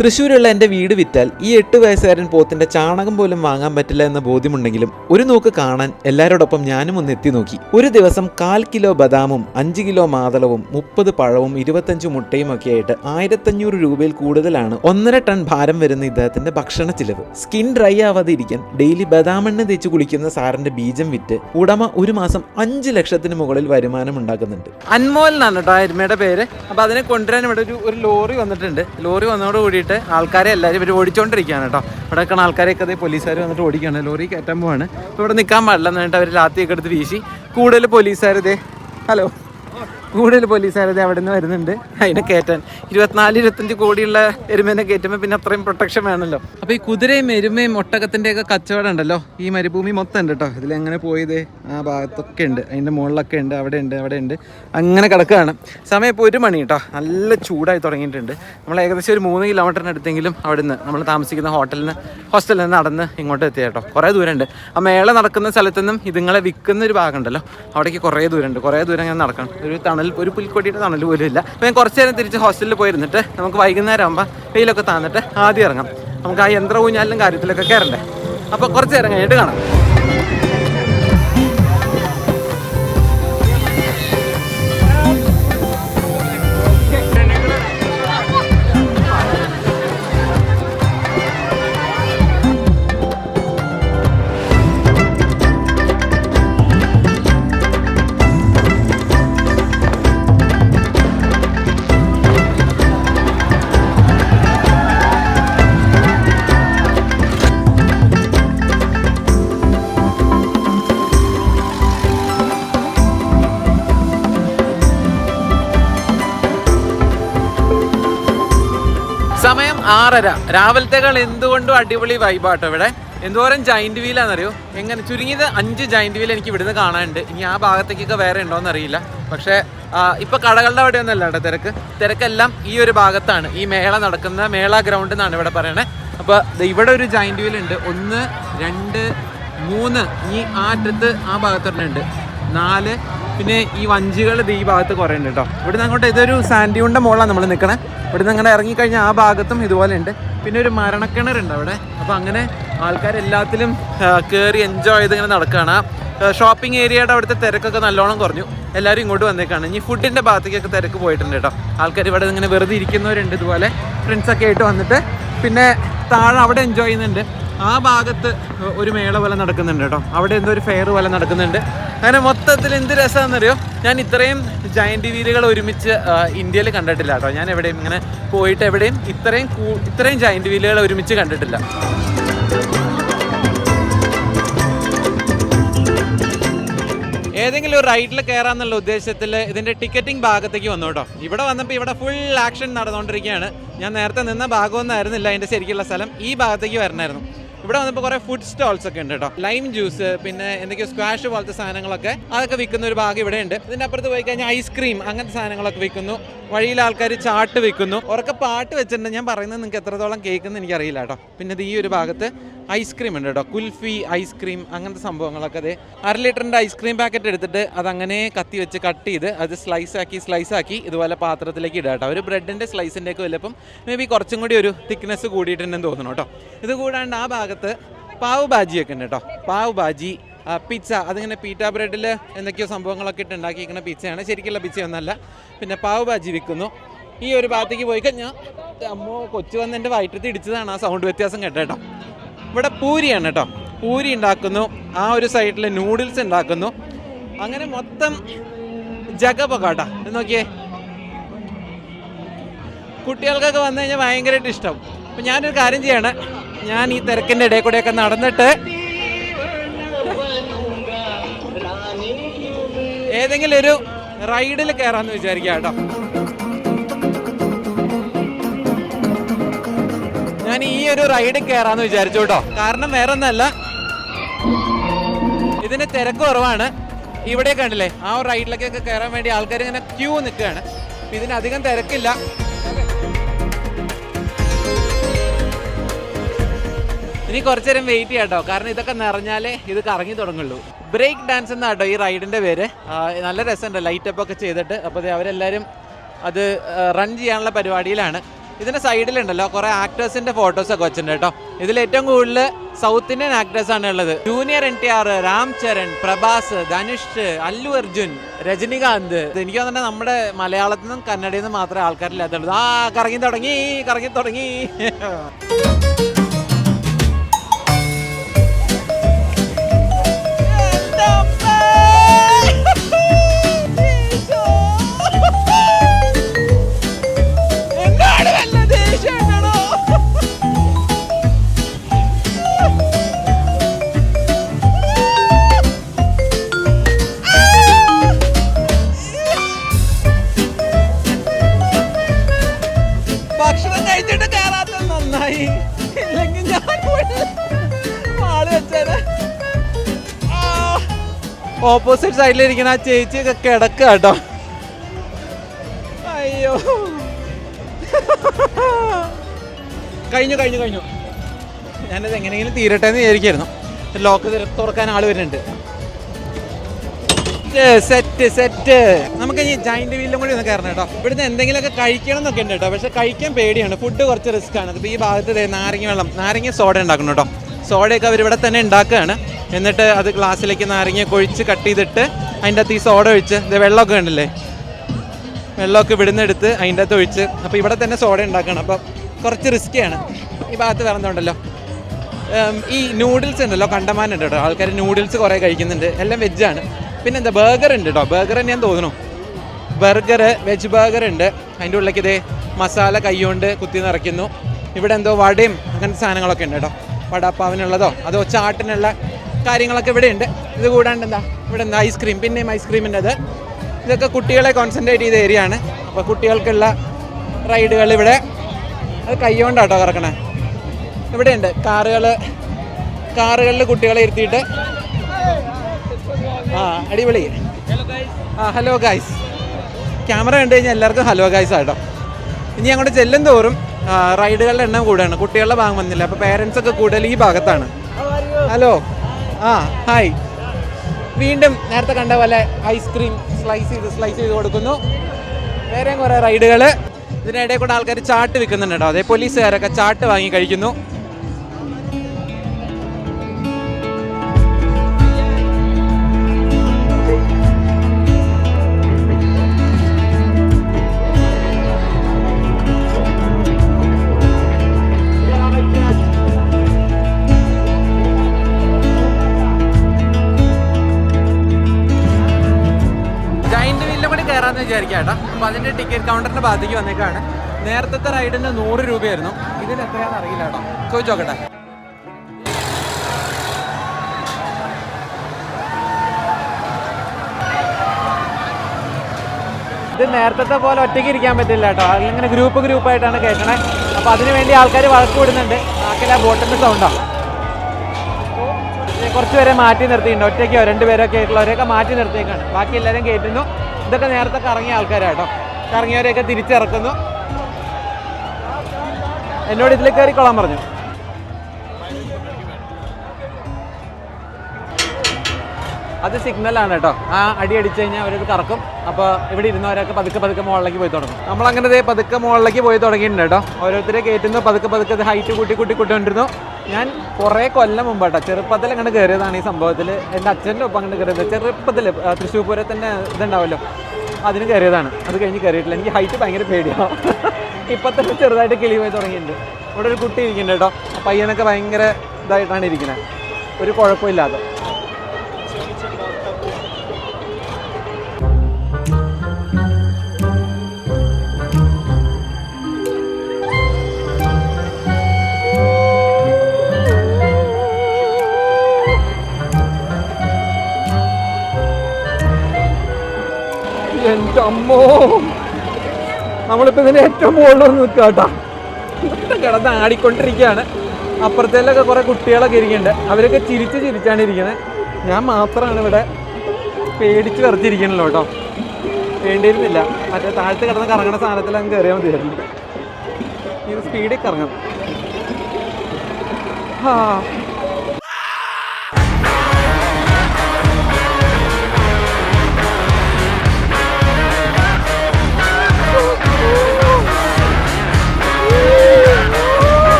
തൃശ്ശൂരുള്ള എന്റെ വീട് വിറ്റാൽ ഈ എട്ട് വയസ്സുകാരൻ പോത്തിന്റെ ചാണകം പോലും വാങ്ങാൻ പറ്റില്ല എന്ന ബോധ്യമുണ്ടെങ്കിലും ഒരു നോക്ക് കാണാൻ എല്ലാവരോടൊപ്പം ഞാനും ഒന്ന് എത്തി നോക്കി. ഒരു ദിവസം കാൽ കിലോ ബദാമും അഞ്ച് കിലോ മാതളവും മുപ്പത് പഴവും ഇരുപത്തഞ്ച് മുട്ടയും ഒക്കെ ആയിട്ട് ആയിരത്തഞ്ഞൂറ് രൂപയിൽ കൂടുതലാണ് ഒന്നര ടൺ ഭാരം വരുന്ന ഇദ്ദേഹത്തിന്റെ ഭക്ഷണ ചിലവ്. സ്കിൻ ഡ്രൈ ആവാതെ ഇരിക്കാൻ ഡെയിലി ബദാമെണ്ണ തേച്ച് കുളിക്കുന്ന സാറിന്റെ ബീജം വിറ്റ് ഉടമ ഒരു മാസം അഞ്ച് ലക്ഷത്തിന് മുകളിൽ വരുമാനം ഉണ്ടാക്കുന്നുണ്ട്. അൻമോൽ എന്നാണ് കേട്ടോ ആ എരുമയുടെ പേര്. അപ്പോൾ അതിനെ കൊണ്ടുവരാൻ ഇവിടെ ഒരു ഒരു ലോറി വന്നിട്ടുണ്ട്. ലോറി വന്നതോട് കൂടിയിട്ട് ആൾക്കാരെ എല്ലാവരും ഇവർ ഓടിച്ചുകൊണ്ടിരിക്കുകയാണ് കേട്ടോ. ഇവിടെ നിൽക്കുന്ന ആൾക്കാരെയൊക്കെ അതേ പോലീസുകാർ വന്നിട്ട് ഓടിക്കുകയാണ്. ലോറി കയറ്റാൻ പോവാണ്. ഇവിടെ നിൽക്കാൻ പാടില്ല എന്നിട്ട് അവർ ലാത്തിയൊക്കെ എടുത്ത് വീശി. കൂടുതൽ പോലീസുകാർ ഇതേ ഹലോ. കൂടുതൽ പോലീസുകാരത് അവിടെ നിന്ന് വരുന്നുണ്ട്. അതിനെ കയറ്റാൻ. ഇരുപത്തിനാല് ഇരുപത്തഞ്ച് കോടിയുള്ള എരുമേനെ കയറ്റുമ്പോൾ പിന്നെ അത്രയും പ്രൊട്ടക്ഷൻ വേണമല്ലോ. അപ്പോൾ ഈ കുതിരയും എരുമയും ഒട്ടകത്തിന്റെ ഒക്കെ കച്ചവടം ഉണ്ടല്ലോ? ഈ മരുഭൂമി മൊത്തം ഉണ്ട് കേട്ടോ ഇതിലെങ്ങനെ പോയത്? ആ ഭാഗത്തൊക്കെ ഉണ്ട്. അതിന്റെ മുകളിലൊക്കെ ഉണ്ട്. അവിടെ ഉണ്ട് അവിടെ ഉണ്ട്. അങ്ങനെ കിടക്കുകയാണ്. സമയം ഇപ്പോൾ ഒരു മണി കേട്ടോ നല്ല ചൂടായി തുടങ്ങിയിട്ടുണ്ട്. നമ്മൾ ഏകദേശം ഒരു മൂന്ന് കിലോമീറ്ററിന് അടുത്തെങ്കിലും അവിടെ നിന്ന് നമ്മൾ താമസിക്കുന്ന ഹോട്ടലിൽ നിന്ന് ഹോസ്റ്റലിൽ നിന്ന് നടന്ന് ഇങ്ങോട്ട് എത്തിയ കേട്ടോ കുറേ ദൂരമുണ്ട്. ആ മേള നടക്കുന്ന സ്ഥലത്തു നിന്നും ഇതുങ്ങളെ വിൽക്കുന്ന ഒരു ഭാഗം ഉണ്ടല്ലോ. അവിടേക്ക് കുറേ ദൂരമുണ്ട്. കുറേ ദൂരം ഞാൻ നടക്കണം. ഒരു തണൽ ഒരു പുൽക്കൊടിയുടെ തണൽ പോലും ഇല്ല. ഞാൻ കുറച്ച് നേരം തിരിച്ച് ഹോസ്റ്റലിൽ പോയിരുന്നിട്ട് നമുക്ക് വൈകുന്നേരം ആകുമ്പോൾ വെയിലൊക്കെ താന്നിട്ട് ആദ്യം ഇറങ്ങാം. നമുക്ക് ആ യന്ത്ര ഊഞ്ഞാലിലും കാര്യത്തിലൊക്കെ കയറണ്ടേ അപ്പോൾ കുറച്ച് നേരം കഴിഞ്ഞിട്ട് കാണാം. ആറര. രാവിലത്തേക്കാൾ എന്തുകൊണ്ടും അടിപൊളി വൈബാട്ടോ ഇവിടെ. എന്തോരം ജൈന്റ് വീലാണെന്നറിയോ എങ്ങനെ ചുരുങ്ങിയത് അഞ്ച് ജൈന്റ് വീൽ എനിക്ക് ഇവിടുന്ന് കാണാനുണ്ട്. ഇനി ആ ഭാഗത്തേക്കൊക്കെ വേറെ ഉണ്ടോയെന്ന് അറിയില്ല പക്ഷേ ഇപ്പൊ കടകളുടെ അവിടെ ഒന്നല്ല കേട്ടോ തിരക്ക്. തിരക്കെല്ലാം ഈ ഒരു ഭാഗത്താണ്. ഈ മേള നടക്കുന്ന മേള ഗ്രൗണ്ട് എന്നാണ് ഇവിടെ പറയണേ. അപ്പൊ ഇവിടെ ഒരു ജൈന്റ് വീൽ ഉണ്ട്. ഒന്ന് രണ്ട് മൂന്ന് ഈ ആ അറ്റത്ത് ആ ഭാഗത്തുണ്ട് നാല് പിന്നെ ഈ വഞ്ചികൾ ഈ ഭാഗത്ത് കുറേ ഉണ്ട് കേട്ടോ ഇവിടുന്ന് അങ്ങോട്ട് ഇതൊരു സാൻഡ്യൂണിന്റെ മുകളിലാണ് നമ്മൾ നിൽക്കണേ ഇവിടുന്ന് അങ്ങനെ ഇറങ്ങിക്കഴിഞ്ഞാൽ ആ ഭാഗത്തും ഇതുപോലെ ഉണ്ട്. പിന്നെ ഒരു മരണക്കിണറുണ്ട് അവിടെ. അപ്പോൾ അങ്ങനെ ആൾക്കാരെല്ലാത്തിലും കയറി എൻജോയ് ചെയ്ത് ഇങ്ങനെ നടക്കുകയാണ് ഷോപ്പിംഗ് ഏരിയയുടെ അവിടുത്തെ തിരക്കൊക്കെ നല്ലോണം കുറഞ്ഞു. എല്ലാവരും ഇങ്ങോട്ട് വന്നേക്കാണ്. ഇനി ഫുഡിന്റെ ഭാഗത്തേക്കൊക്കെ തിരക്ക് പോയിട്ടുണ്ട് കേട്ടോ ആൾക്കാർ ഇവിടെ ഇങ്ങനെ വെറുതെ ഇരിക്കുന്നവരുണ്ട് ഇതുപോലെ. ഫ്രണ്ട്സൊക്കെ ആയിട്ട് വന്നിട്ട്. പിന്നെ താഴെ അവിടെ എൻജോയ് ചെയ്യുന്നുണ്ട്. ആ ഭാഗത്ത് ഒരു മേള പോലെ നടക്കുന്നുണ്ട് കേട്ടോ. അവിടെ എന്തോ ഒരു ഫെയർ പോലെ നടക്കുന്നുണ്ട്. അങ്ങനെ മൊത്തത്തിൽ എന്ത് രസമാണെന്നറിയോ ഞാൻ ഇത്രയും ജയന്റ് വീലുകൾ ഒരുമിച്ച് ഇന്ത്യയിൽ കണ്ടിട്ടില്ല കേട്ടോ. ഞാൻ എവിടെയും ഇങ്ങനെ പോയിട്ട് എവിടെയും ഇത്രയും ഇത്രയും ജയന്റ് വീലുകൾ ഒരുമിച്ച് കണ്ടിട്ടില്ല. ഏതെങ്കിലും ഒരു റൈഡിൽ കയറാന്നുള്ള ഉദ്ദേശത്തിൽ ഇതിന്റെ ടിക്കറ്റിംഗ് ഭാഗത്തേക്ക് വന്നു കേട്ടോ. ഇവിടെ വന്നപ്പോൾ ഇവിടെ ഫുൾ ആക്ഷൻ നടന്നുകൊണ്ടിരിക്കുകയാണ്. ഞാൻ നേരത്തെ നിന്ന ഭാഗമൊന്നും ആയിരുന്നില്ല. അതിന്റെ ശരിക്കുള്ള സ്ഥലം ഈ ഭാഗത്തേക്ക് വരണമായിരുന്നു ഇവിടെ വന്നപ്പോൾ കുറേ ഫുഡ് സ്റ്റാൾസ് ഒക്കെ ഉണ്ട് കേട്ടോ. ലൈം ജ്യൂസ് പിന്നെ എന്തൊക്കെയോ സ്ക്വാഷ് പോലത്തെ സാധനങ്ങളൊക്കെ. അതൊക്കെ വിൽക്കുന്ന ഒരു ഭാഗം ഇവിടെ ഉണ്ട്. ഇതിന്റെ അപ്പുറത്ത് പോയി കഴിഞ്ഞാൽ ഐസ്ക്രീം അങ്ങനത്തെ സാധനങ്ങളൊക്കെ വിൽക്കുന്നു. വഴിയിൽ ആൾക്കാർ ചാട്ട് വിൽക്കുന്നു. ഉറക്കെ പാട്ട് വെച്ചിട്ടുണ്ട്. ഞാൻ പറയുന്നത് നിങ്ങൾക്ക് എത്രത്തോളം കേൾക്കുന്നത് എനിക്കറിയില്ല കേട്ടോ. പിന്നെ ഇത് ഈ ഒരു ഭാഗത്ത് ഐസ്ക്രീം ഉണ്ട് കേട്ടോ. കുൽഫി ഐസ്ക്രീം അങ്ങനത്തെ സംഭവങ്ങളൊക്കെ അതെ അര ലിറ്ററിന്റെ ഐസ്ക്രീം പാക്കറ്റ് എടുത്തിട്ട് അതങ്ങനെ കത്തി വെച്ച് കട്ട് ചെയ്ത് അത് സ്ലൈസ് ആക്കി സ്ലൈസ് ആക്കി ഇതുപോലെ പാത്രത്തിലേക്ക് ഇടുക കേട്ടോ. ഒരു ബ്രെഡിന്റെ സ്ലൈസിന്റെയൊക്കെ വല്ലപ്പം മേ ബി കുറച്ചും കൂടി ഒരു തിക്നെസ് കൂടിയിട്ടുണ്ടെന്ന് തോന്നുന്നു കേട്ടോ. ഇത് കൂടാണ്ട് ആ ഭാഗത്ത് പാവ് ബാജിയൊക്കെ ഉണ്ട് കേട്ടോ. പാവ് ബാജി പിച്ച അതിങ്ങനെ പീറ്റ ബ്രെഡിൽ എന്തൊക്കെയോ സംഭവങ്ങളൊക്കെ ഇട്ട് ഉണ്ടാക്കിയിരിക്കുന്ന പിസ്സയാണ് ശരിക്കുള്ള പിസ്സയൊന്നല്ല പിന്നെ പാവ് ബാജി വിൽക്കുന്നു. ഈ ഒരു ഭാഗത്തേക്ക് പോയി കഴിഞ്ഞാൽ അമ്മോ കൊച്ചു വന്ന് എന്റെ ഇടിച്ചതാണ് ആ സൗണ്ട് വ്യത്യാസം കേട്ടോ. ഇവിടെ പൂരിയാണ് കേട്ടോ. പൂരി ഉണ്ടാക്കുന്നു. ആ ഒരു സൈഡിൽ നൂഡിൽസ് ഉണ്ടാക്കുന്നു. അങ്ങനെ മൊത്തം ജഗപൊക്കാട്ടാ ഇത് നോക്കിയേ. കുട്ടികൾക്കൊക്കെ വന്നു കഴിഞ്ഞാൽ ഭയങ്കരമായിട്ട് ഇഷ്ടം അപ്പം ഞാനൊരു കാര്യം ചെയ്യാണ്. ഞാൻ ഈ തിരക്കിന്റെ ഇടയിൽ കൂടെയൊക്കെ നടന്നിട്ട് ഏതെങ്കിലും ഒരു റൈഡിൽ കയറാമെന്ന് വിചാരിക്കാം കേട്ടോ. ഞാൻ ഈ ഒരു റൈഡ് കയറാന്ന് വിചാരിച്ചു കേട്ടോ. കാരണം വേറെ ഒന്നല്ല ഇതിന് തിരക്ക് കുറവാണ്. ഇവിടെ കണ്ടില്ലേ ആ റൈഡിലേക്കൊക്കെ കയറാൻ വേണ്ടി ആൾക്കാർ ഇങ്ങനെ ക്യൂ നിൽക്കുകയാണ്. ഇതിന് അധികം തിരക്കില്ല. ഇനി കുറച്ചു നേരം വെയിറ്റ് ചെയ്യാം കേട്ടോ. കാരണം ഇതൊക്കെ നിറഞ്ഞാലേ ഇത് കറങ്ങി തുടങ്ങുള്ളൂ. ബ്രേക്ക് ഡാൻസ് എന്നാണ് കേട്ടോ ഈ റൈഡിന്റെ പേര്. നല്ല രസമുണ്ട്. ലൈറ്റ് അപ്പ് ഒക്കെ ചെയ്തിട്ട്. അപ്പോൾ അവരെല്ലാവരും അത് റൺ ചെയ്യാനുള്ള പരിപാടിയിലാണ്. ഇതിന്റെ സൈഡിലുണ്ടല്ലോ കുറേ ആക്ടേഴ്സിന്റെ ഫോട്ടോസ് ഒക്കെ വെച്ചിട്ടുണ്ട് കേട്ടോ. ഇതിൽ ഏറ്റവും കൂടുതൽ സൗത്ത് ഇന്ത്യൻ ആക്ടേഴ്സാണ് ഉള്ളത്. Junior N T R Ram Charan Prabhas Dhanush Allu Arjun Rajinikanth എനിക്ക് തോന്നുന്നത് നമ്മുടെ മലയാളത്തിൽ നിന്നും കന്നഡയിൽ നിന്നും മാത്രമേ ആൾക്കാരില്ലാത്തുള്ളൂ. ആ കറങ്ങി തുടങ്ങി കറങ്ങി തുടങ്ങി. ഓപ്പോസിറ്റ് സൈഡിലിരിക്കുന്ന ആ ചേച്ചിയൊക്കെ കിടക്കുക കേട്ടോ. അയ്യോ. കഴിഞ്ഞു കഴിഞ്ഞു കഴിഞ്ഞു. ഞാനത് എങ്ങനെയെങ്കിലും തീരട്ടെ എന്ന് വിചാരിക്കായിരുന്നു ലോക്ക് തുറക്കാൻ ആൾ വരുന്നുണ്ട്. സെറ്റ് സെറ്റ് നമുക്ക് ഈ ജൈന്റ് വീലും കൂടി ഒന്ന് കയറണം കേട്ടോ. ഇവിടുന്ന് എന്തെങ്കിലുമൊക്കെ കഴിക്കണം എന്നൊക്കെ ഉണ്ട് കേട്ടോ. പക്ഷെ കഴിക്കാൻ പേടിയാണ്. ഫുഡ് കുറച്ച് റിസ്ക് ആണ്. അപ്പോൾ ഈ ഭാഗത്ത് നാരങ്ങ വെള്ളം നാരങ്ങ സോഡ ഉണ്ടാക്കണം കേട്ടോ. സോഡയൊക്കെ അവർ ഇവിടെ തന്നെ ഉണ്ടാക്കുകയാണ്. എന്നിട്ട് അത് ഗ്ലാസ്സിലേക്ക് നാരങ്ങ കൊഴിച്ച് കട്ട് ചെയ്തിട്ട് അതിന്റെ അകത്ത് ഈ സോഡ ഒഴിച്ച് ഇത് വെള്ളമൊക്കെ ഉണ്ടല്ലേ വെള്ളമൊക്കെ ഇവിടുന്ന് എടുത്ത് അതിന്റെ അകത്ത് ഒഴിച്ച്. അപ്പോൾ ഇവിടെ തന്നെ സോഡ ഉണ്ടാക്കണം. അപ്പോൾ കുറച്ച് റിസ്ക്കിയാണ് ഈ ഭാഗത്ത് ഉം, ഈ നൂഡിൽസ് ഉണ്ടല്ലോ കണ്ടമാനുണ്ട് കേട്ടോ. ആൾക്കാർ നൂഡിൽസ് കുറേ കഴിക്കുന്നുണ്ട്. എല്ലാം വെജാണ് പിന്നെ എന്താ ബർഗർ ഉണ്ട് കേട്ടോ. ബർഗർ ഞാൻ തോന്നുന്നു. ബർഗർ വെജ് ബർഗർ ഉണ്ട്. അതിന്റെ ഉള്ളിലേക്ക് ഇതേ മസാല കൈകൊണ്ട് കുത്തി നിറയ്ക്കുന്നു. ഇവിടെ എന്തോ വടയും അങ്ങനത്തെ സാധനങ്ങളൊക്കെ ഉണ്ട് കേട്ടോ. വടാപ്പാവിനുള്ളതോ അതോ ചാട്ടിനുള്ള കാര്യങ്ങളൊക്കെ ഇവിടെ ഉണ്ട് ഇത് കൂടാണ്ട് എന്താ? ഇവിടെ എന്താ ഐസ്ക്രീം പിന്നെയും ഐസ്ക്രീമിന്റെ അത് ഇതൊക്കെ കുട്ടികളെ കോൺസെൻട്രേറ്റ് ചെയ്ത ഏരിയ ആണ്. അപ്പോൾ കുട്ടികൾക്കുള്ള റൈഡുകൾ ഇവിടെ. അത് കൈകൊണ്ടാട്ടോ കറക്കണേ. ഇവിടെയുണ്ട്. കാറുകൾ കാറുകളിൽ കുട്ടികളെ ഇരുത്തിയിട്ട്. ആ അടിപൊളി. ആ ഹലോ ഗായ്സ് ക്യാമറ കണ്ടു കഴിഞ്ഞാൽ എല്ലാവർക്കും ഹലോ ഗായ്സ് ആട്ടോ. ഇനി അങ്ങോട്ട് ചെല്ലും തോറും റൈഡുകളുടെ എണ്ണം കൂടുകയാണ് കുട്ടികളുടെ ഭാഗം വന്നില്ല. അപ്പോൾ പേരൻസ് ഒക്കെ കൂടുതൽ ഈ ഭാഗത്താണ്. ഹലോ ആ ഹായ് വീണ്ടും നേരത്തെ കണ്ട പോലെ ഐസ്ക്രീം സ്ലൈസ് ചെയ്ത് സ്ലൈസ് ചെയ്ത് കൊടുക്കുന്നു. വേറെയും കുറേ റൈഡുകൾ ഇതിനിടയിൽ കൂടെ ആൾക്കാർ ചാട്ട് വിൽക്കുന്നുണ്ട് കേട്ടോ. അതേ പോലീസുകാരൊക്കെ ചാട്ട് വാങ്ങി കഴിക്കുന്നു. കൗണ്ടറിന്റെ ഭാഗത്തേക്ക് വന്നേക്കാണ്. നേരത്തെ റൈഡിന് നൂറ് രൂപയായിരുന്നു. ഇതിന് എത്രയാണെന്ന് അറിയില്ല കേട്ടോ. ചോദിച്ചു നോക്കട്ടെ. ഇത് നേരത്തെ പോലെ ഒറ്റയ്ക്ക് ഇരിക്കാൻ പറ്റില്ല കേട്ടോ. അതിങ്ങനെ ഗ്രൂപ്പ് ഗ്രൂപ്പായിട്ടാണ് കേൾക്കണേ. അപ്പോൾ അതിന് വേണ്ടി ആൾക്കാർ വഴക്ക് വിടുന്നുണ്ട്. നാക്കിൽ ആ ബോട്ടിന്റെ സൗണ്ടാണ് കുറച്ച് പേരെ മാറ്റി നിർത്തിയിട്ടുണ്ട്. ഒറ്റയ്ക്കോ രണ്ടുപേരൊക്കെ ആയിട്ടുള്ളവരെയൊക്കെ മാറ്റി നിർത്തിയേക്കാണ്. ബാക്കി എല്ലാവരും കയറ്റുന്നു ഇതൊക്കെ നേരത്തെ കറങ്ങിയ ആൾക്കാരാട്ടോ കറങ്ങിയവരെയൊക്കെ തിരിച്ചിറക്കുന്നു. എന്നോട് ഇതിൽ കയറിക്കൊള്ളാൻ പറഞ്ഞു. അത് സിഗ്നലാണ് കേട്ടോ. ആ അടി അടിച്ചു കഴിഞ്ഞാൽ അവരത് കറക്കും. അപ്പോൾ ഇവിടെ ഇരുന്നവരൊക്കെ പതുക്കെ പതുക്കെ മുകളിലേക്ക് പോയി തുടങ്ങും. നമ്മളങ്ങനെ ദേ പതുക്കെ മുകളിലേക്ക് പോയി തുടങ്ങിയിട്ടുണ്ട് കേട്ടോ. ഓരോരുത്തരെ കയറ്റുന്നു പതുക്കെ പതുക്കെ ഹൈറ്റ് കൂട്ടി കൂട്ടി കൂട്ടിക്കൊണ്ടിരുന്നു. ഞാൻ കുറേ കൊല്ലം മുമ്പ് കേട്ടോ ചെറുപ്പത്തിൽ അങ്ങനെ കയറിയതാണ് ഈ സംഭവത്തിൽ എന്റെ അച്ഛന്റെ ഒപ്പം അങ്ങനെ കയറിയത്. ചെറുപ്പത്തിൽ തൃശ്ശൂർ പൂരത്തിന്റെ ഇതുണ്ടാവല്ലോ. അതിന് കയറിയതാണ്. അത് കഴിഞ്ഞ് കയറിയിട്ടില്ല. എനിക്ക് ഹൈറ്റ് ഭയങ്കര പേടിയാണ് ഇപ്പം തന്നെ ചെറുതായിട്ട് കിളി പോയി തുടങ്ങിയിട്ടുണ്ട്. ഇവിടെ ഒരു കുട്ടി ഇരിക്കുന്നുണ്ട് കേട്ടോ. പയ്യനൊക്കെ ഭയങ്കര ഇതായിട്ടാണ് ഇരിക്കുന്നത് ഒരു കുഴപ്പമില്ലാതെ നമ്മളിപ്പോൾ ഇതിന്റെ ഏറ്റവും മുകളിൽ വന്ന് നിൽക്കുക കേട്ടോ. കിടന്ന് ആടിക്കൊണ്ടിരിക്കുകയാണ്. അപ്പുറത്തേലൊക്കെ കുറേ കുട്ടികളൊക്കെ ഇരിക്കുന്നുണ്ട്. അവരൊക്കെ ചിരിച്ച് ചിരിച്ചാണ് ഇരിക്കുന്നത് ഞാൻ മാത്രമാണ് ഇവിടെ പേടിച്ച് വിറച്ചിരിക്കണല്ലോ കേട്ടോ. വേണ്ടിയിരുന്നില്ല. മറ്റേ താഴത്ത് കിടന്ന് കറങ്ങണ സാധനത്തിൽ അങ്ങ് കയറിയാൽ മതിയായിരുന്നു. ഇത് സ്പീഡിൽ കറങ്ങണം ആ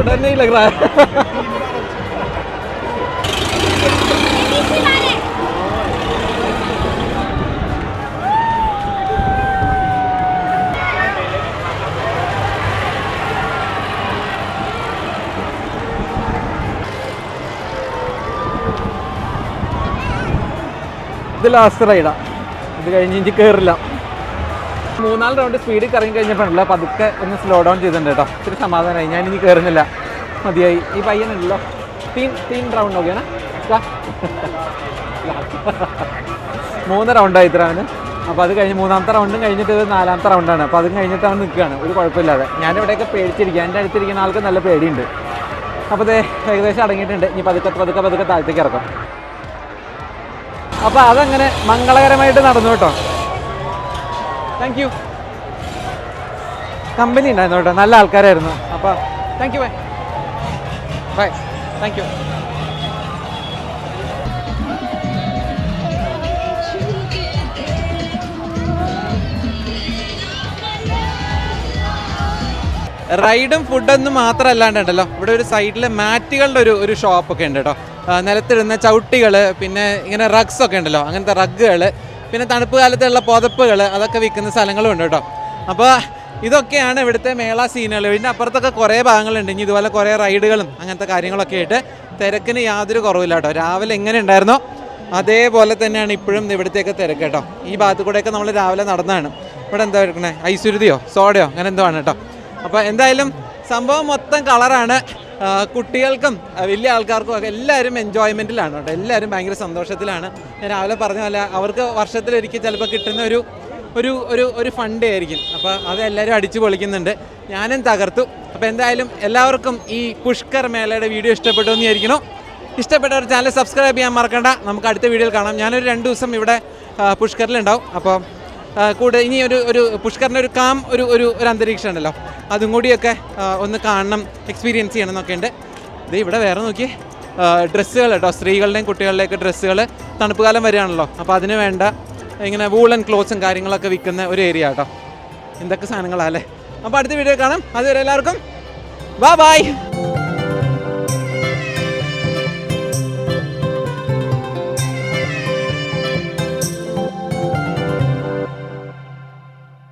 डर नहीं लग रहा है ഇത് ലാസ്റ്റ് റൈഡാ ഇത് കഴിഞ്ഞ് ഇഞ്ചി കയറില്ല മൂന്നാൽ റൗണ്ട് സ്പീഡിൽ കറങ്ങി കഴിഞ്ഞപ്പോഴല്ല പതുക്കെ ഒന്ന് സ്ലോ ഡൗൺ ചെയ്തിട്ടുണ്ട് കേട്ടോ. ഇത്തിരി സമാധാനമായി. ഞാൻ ഇനി കയറുന്നില്ല മതിയായി. ഈ പയ്യനുണ്ടല്ലോ. തീൻ തീൻ റൗണ്ട് നോക്കിയാണ് മൂന്ന് റൗണ്ടായി ഇത്ര അവന്. അപ്പോൾ അത് കഴിഞ്ഞ് മൂന്നാമത്തെ റൗണ്ടും കഴിഞ്ഞിട്ട് നാലാമത്തെ റൗണ്ടാണ് അപ്പോൾ അതും കഴിഞ്ഞിട്ട് അവൻ നിൽക്കുകയാണ്. ഒരു കുഴപ്പമില്ലാതെ. ഞാനിവിടെയൊക്കെ പേടിച്ചിരിക്കുക എന്റെ അടുത്തിരിക്കുന്ന ആൾക്ക് നല്ല പേടിയുണ്ട്. അപ്പോൾ ഇത് ഏകദേശം അടങ്ങിയിട്ടുണ്ട്. ഇനി പതുക്കെ പതുക്കെ പതുക്കെ താഴത്തേക്ക് ഇറക്കാം. അപ്പോൾ അതങ്ങനെ മംഗളകരമായിട്ട് നടന്നു കേട്ടോ. താങ്ക് യു കമ്പനി ഉണ്ടായിരുന്നു കേട്ടോ. നല്ല ആൾക്കാരായിരുന്നു. അപ്പോൾ thank you bye bye thank you റൈഡും ഫുഡൊന്നും മാത്രമല്ലാണ്ടുണ്ടല്ലോ ഇവിടെ ഒരു സൈഡിൽ മാറ്റുകളുടെ ഒരു ഒരു ഷോപ്പൊക്കെ ഉണ്ട് കേട്ടോ. നിലത്തിടുന്ന ചവിട്ടികൾ പിന്നെ ഇങ്ങനെ റഗ്സ് ഒക്കെ ഉണ്ടല്ലോ അങ്ങനത്തെ റഗ്ഗുകൾ പിന്നെ തണുപ്പ് കാലത്തുള്ള പുതപ്പുകൾ അതൊക്കെ വിൽക്കുന്ന സ്ഥലങ്ങളും ഉണ്ട് കേട്ടോ. അപ്പോൾ ഇതൊക്കെയാണ് ഇവിടുത്തെ മേള സീനുകൾ ഇതിന്റെ അപ്പുറത്തൊക്കെ കുറേ ഭാഗങ്ങളുണ്ട്. ഇനി ഇതുപോലെ കുറേ റൈഡുകളും അങ്ങനത്തെ കാര്യങ്ങളൊക്കെ ആയിട്ട് തിരക്കിന് യാതൊരു കുറവില്ല കേട്ടോ. രാവിലെ എങ്ങനെ ഉണ്ടായിരുന്നോ അതേപോലെ തന്നെയാണ് ഇപ്പോഴും ഇവിടുത്തെയൊക്കെ തിരക്ക് കേട്ടോ. ഈ ഭാഗത്ത് കൂടെയൊക്കെ നമ്മൾ രാവിലെ നടന്നതാണ്. ഇവിടെ എന്താ എടുക്കണേ? ഐശ്വര്യതയോ സോഡയോ അങ്ങനെ എന്തോ ആണ് കേട്ടോ. അപ്പോൾ എന്തായാലും സംഭവം മൊത്തം കളറാണ് കുട്ടികൾക്കും വലിയ ആൾക്കാർക്കും ഒക്കെ എല്ലാവരും എൻജോയ്മെന്റിലാണ് കേട്ടോ. എല്ലാവരും ഭയങ്കര സന്തോഷത്തിലാണ്. ഞാൻ രാവിലെ പറഞ്ഞ പോലെ അവർക്ക് വർഷത്തിലൊരിക്കൽ ചിലപ്പോൾ കിട്ടുന്ന ഒരു ഒരു ഒരു ഒരു ഫണ്ട് ആയിരിക്കും. അപ്പോൾ അത് എല്ലാവരും അടിച്ചു പൊളിക്കുന്നുണ്ട്. ഞാനും തകർത്തു. അപ്പോൾ എന്തായാലും എല്ലാവർക്കും ഈ പുഷ്കർ മേളയുടെ വീഡിയോ ഇഷ്ടപ്പെട്ടു എന്ന് വിചാരിക്കുന്നു. ഇഷ്ടപ്പെട്ടവർ ചാനൽ സബ്സ്ക്രൈബ് ചെയ്യാൻ മറക്കണ്ട. നമുക്ക് അടുത്ത വീഡിയോയിൽ കാണാം. ഞാനൊരു രണ്ട് ദിവസം ഇവിടെ പുഷ്കറിലുണ്ടാവും. അപ്പോൾ കൂടെ ഇനി ഒരു ഒരു പുഷ്കറിന്റെ ഒരു കാം ഒരു ഒരു ഒരു അന്തരീക്ഷം ഉണ്ടല്ലോ. അതും കൂടിയൊക്കെ ഒന്ന് കാണണം എക്സ്പീരിയൻസ് ചെയ്യണം എന്നൊക്കെ ഉണ്ട്. ഇത് ഇവിടെ വേറെ നോക്കി ഡ്രസ്സുകൾ കേട്ടോ. സ്ത്രീകളുടെയും കുട്ടികളുടെയൊക്കെ ഡ്രസ്സുകൾ തണുപ്പ് കാലം വരികയാണല്ലോ. അപ്പോൾ അതിന് വേണ്ട ഇങ്ങനെ വൂളൻ ക്ലോത്ത്സും കാര്യങ്ങളൊക്കെ വിൽക്കുന്ന ഒരു ഏരിയ കേട്ടോ. എന്തൊക്കെ സാധനങ്ങളാണ് അല്ലേ? അപ്പോൾ അടുത്ത വീഡിയോ കാണാം. അതുവരെ എല്ലാവർക്കും ബാ ബായ്